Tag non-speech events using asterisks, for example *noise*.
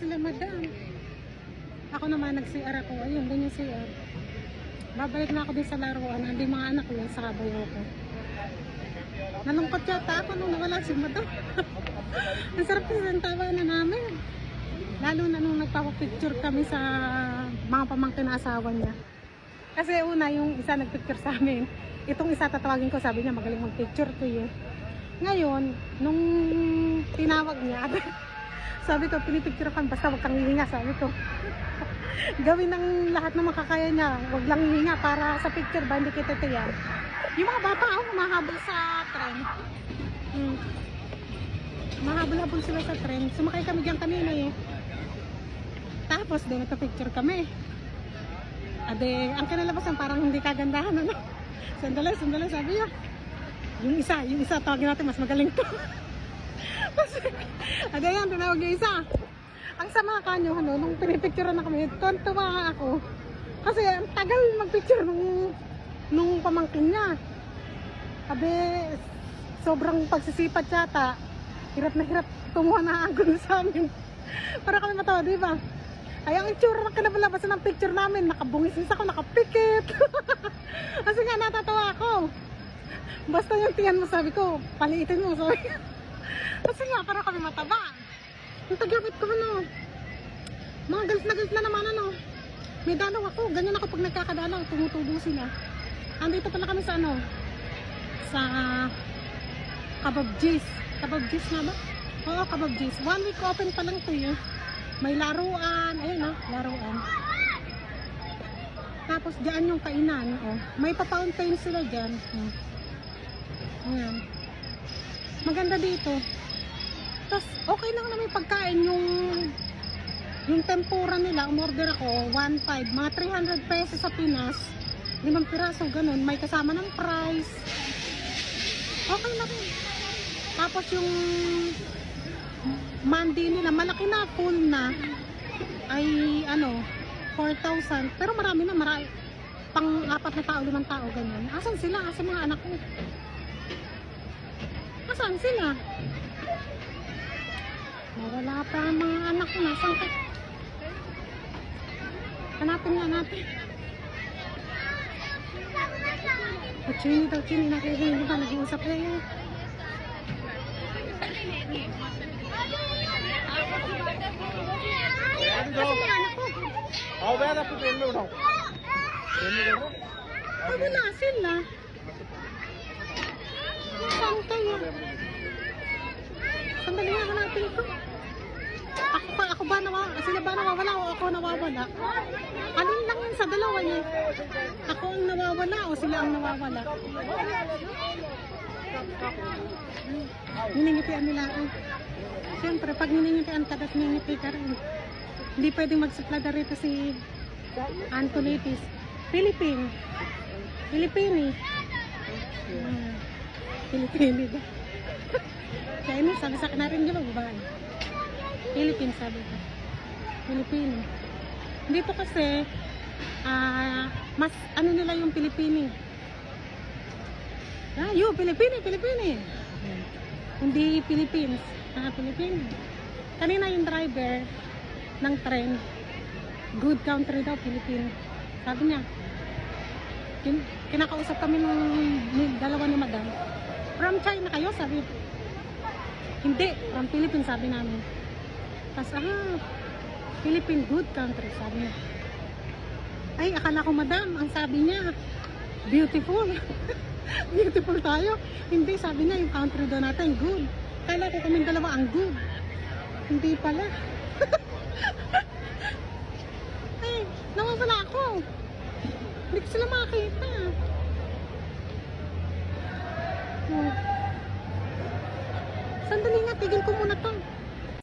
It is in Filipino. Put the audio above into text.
sila, madam. Ako naman nag-CR ako. Ayun, doon yung CR. Babalik na ako din sa laruan. Hindi mga anak ko yun sa kabayo ko. Nalungkot yata ako nung nawala si madam. *laughs* Ang sarap kasi tawanan namin. Lalo na nung nagpapapicture kami sa mga pamangkin na asawa niya. Kasi una, yung isa nagpicture sa amin. Itong isa tatawagin ko, sabi niya magaling magpicture to eh. Ngayon, nung tinawag niya, *laughs* sabi ko, pinipicture kami, basta wag kang hihinga, sabi ko. Gawin ng lahat ng makakaya niya, wag lang hihinga para sa picture ba, hindi kita tiyan. Yung mga bata, oh, humahabol sa tren. Hmm. Mahabol-habol sila sa tren. Sumakay kami diyan kanina eh. Tapos, din picture kami. Ade, ang kinalabasan parang hindi kagandahan, ano? Sandali, sandali, sabi niya. Yung isa, yung isa, tawagin natin, mas magaling to. *laughs* Tapos, ade yan, tinawag yung isa. Ang sama ka nyo, ano, nung pinipicture na kami, tuwan-tuwa ako. Kasi ang tagal magpicture nung, nung pamangkin niya. Abe, sobrang pagsisipat yata. Hirap na hirap tumuha na ang sa amin. Para kami matawa, di ba? Ay, ang itsura ng kinabalabasan ng picture namin, nakabungisis ako, nakapikit. *laughs* Kasi nga, natatawa ako. Basta yung tiyan mo, sabi ko, paliitin mo, sabi ko. Kasi nga, para kami mataba. Ang tagyapit ko, ano, mga galit na galit na naman, ano. May dalaw ako, ganyan ako pag nagkakadalaw, tumutubo sila. Andito pala kami sa, ano, sa Kababjis. Kababjis na ba? Oo, Kababjis. One week open pa lang to yun. May laruan. Ayun na, laruan. Tapos dyan yung kainan. Oh. May pa-fountain sila dyan. Oh. Ayan. Maganda dito. Tapos okay lang na may pagkain yung yung tempura nila, umorder ako, 1.5, mga 300 pesos sa Pinas. Limang piraso, ganun. May kasama ng price. Okay na rin. Tapos yung mandi nila, malaki na, full na, ay ano, 4,000. Pero marami na, marami. Pang apat na tao, limang tao, ganyan. Asan sila? Asan mga anak ko? Asan sila? Nawala pa ang mga anak ko. Nasaan ka? Hanapin nga natin. O, Chini daw, Chini. Nakikinig ba? Nag-uusap na yun. Asan mga anak ko? आओ भैया आपको ट्रेन में उठाओ ट्रेन में बैठो Wala sila. Saan kaya? Sandali nga hanapin ko. Ako pa, ako ba nawa, sila ba nawawala o ako nawawala? Alin lang yun sa dalawa niya? Ako ang nawawala o sila ang nawawala? Niningitian nila ako. Siyempre, pag niningitian ka, dapat niningiti ka rin. Hindi pwedeng magsuplada rito si Antonitis. Philippine. Pilipini. Hmm. Pilipini ba? Kaya ano, sabi sa akin na rin, di ba, babae? Philippine, sabi ko. Pilipini. Dito kasi, ah, mas ano nila yung Pilipini. Ah, yun, Pilipini, Pilipini. Hindi Philippines. Ah, Pilipini. Kanina yung driver ng tren, good country daw, Pilipino. Sabi niya, kin kinakausap kami ng dalawa ni madam. From China kayo, sabi. Hindi, from Philippines, sabi namin. Tapos, ah, Philippine good country, sabi niya. Ay, akala ko madam, ang sabi niya, beautiful. *laughs* beautiful tayo. Hindi, sabi niya, yung country daw natin, good. Kala ko kaming dalawa ang good. Hindi pala. *laughs* Ay, nawawala ako. Hindi ko sila makakita. Sandali nga, tigil ko muna to.